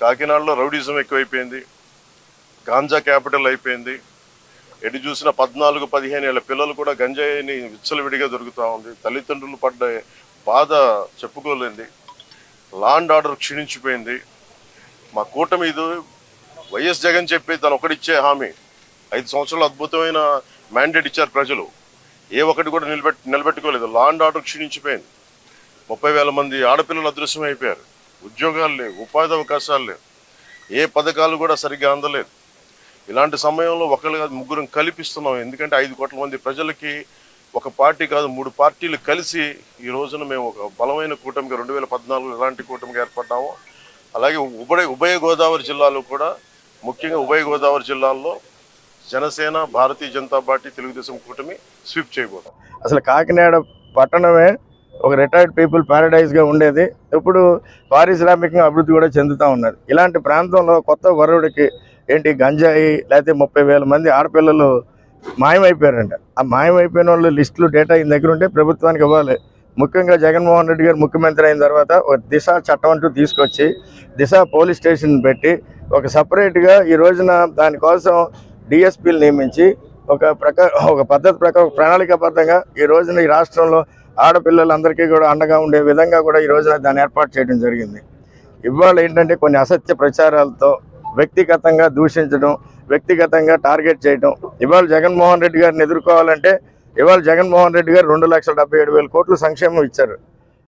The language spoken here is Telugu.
కాకినాడలో రౌడీజం ఎక్కువైపోయింది గాంజా క్యాపిటల్ అయిపోయింది. ఎటు చూసిన పద్నాలుగు పదిహేను ఏళ్ళ పిల్లలు కూడా గంజాయిని విచ్చలవిడిగా దొరుకుతూ ఉంది. తల్లిదండ్రులు పడ్డ బాధ చెప్పుకోలేంది లాండ్ ఆర్డర్ క్షీణించిపోయింది. మా కూటమి ఇది వైఎస్ జగన్ చెప్పి తను ఒకటిచ్చే హామీ. ఐదు సంవత్సరాలు అద్భుతమైన మ్యాండేట్ ఇచ్చారు ప్రజలు. ఏ ఒక్కటి కూడా నిలబెట్ నిలబెట్టుకోలేదు. లాండ్ ఆర్డర్ క్షీణించిపోయింది. ముప్పై వేల మంది ఆడపిల్లలు అదృశ్యం అయిపోయారు ఉద్యోగాలు లేవు ఉపాధి అవకాశాలు లేవు. ఏ పథకాలు కూడా సరిగ్గా అందలేదు. ఇలాంటి సమయంలో ఒకళ్ళు కాదు ముగ్గురం కల్పిస్తున్నాం. ఎందుకంటే ఐదు కోట్ల మంది ప్రజలకి ఒక పార్టీ కాదు మూడు పార్టీలు కలిసి ఈ రోజున మేము ఒక బలమైన కూటమిగా రెండు వేల పద్నాలుగులో ఎలాంటి కూటమికి ఏర్పడ్డామో. అలాగే ఉభయ ఉభయ గోదావరి జిల్లాలో కూడా ముఖ్యంగా ఉభయ గోదావరి జిల్లాల్లో జనసేన భారతీయ జనతా పార్టీ తెలుగుదేశం కూటమి స్వీప్ చేయబోతాం అసలు కాకినాడ పట్టణమే ఒక రిటైర్డ్ పీపుల్ ప్యారడైజ్గా ఉండేది. ఇప్పుడు పారిశ్రామికంగా అభివృద్ధి కూడా చెందుతూ ఉన్నది. ఇలాంటి ప్రాంతంలో కొత్త వరుడికి ఏంటి గంజాయి లేకపోతే ముప్పై వేల మంది ఆడపిల్లలు మాయమైపోయారంట. ఆ మాయమైపోయిన వాళ్ళు లిస్టులు డేటా ఈయన దగ్గర ఉంటే ప్రభుత్వానికి ఇవ్వాలి. ముఖ్యంగా జగన్మోహన్ రెడ్డి గారు ముఖ్యమంత్రి అయిన తర్వాత ఒక దిశ చట్టం అంటూ తీసుకొచ్చి దిశ పోలీస్ స్టేషన్ పెట్టి ఒక సపరేట్గా ఈ రోజున దానికోసం డిఎస్పీలు నియమించి ఒక ప్రకా ఒక పద్ధతి ప్రకారం ప్రణాళికాబద్ధంగా ఈ రోజున ఈ రాష్ట్రంలో ఆడపిల్లలందరికీ కూడా అండగా ఉండే విధంగా కూడా ఈ రోజున దాన్ని ఏర్పాటు చేయడం జరిగింది. ఇవాళ ఏంటంటే కొన్ని అసత్య ప్రచారాలతో వ్యక్తిగతంగా దూషించడం వ్యక్తిగతంగా టార్గెట్ చేయడం. ఇవాళ జగన్మోహన్ రెడ్డి గారిని ఎదుర్కోవాలంటే ఇవాళ జగన్మోహన్ రెడ్డి గారు రెండు లక్షల డెబ్బై ఏడు వేల కోట్లు సంక్షేమం ఇచ్చారు.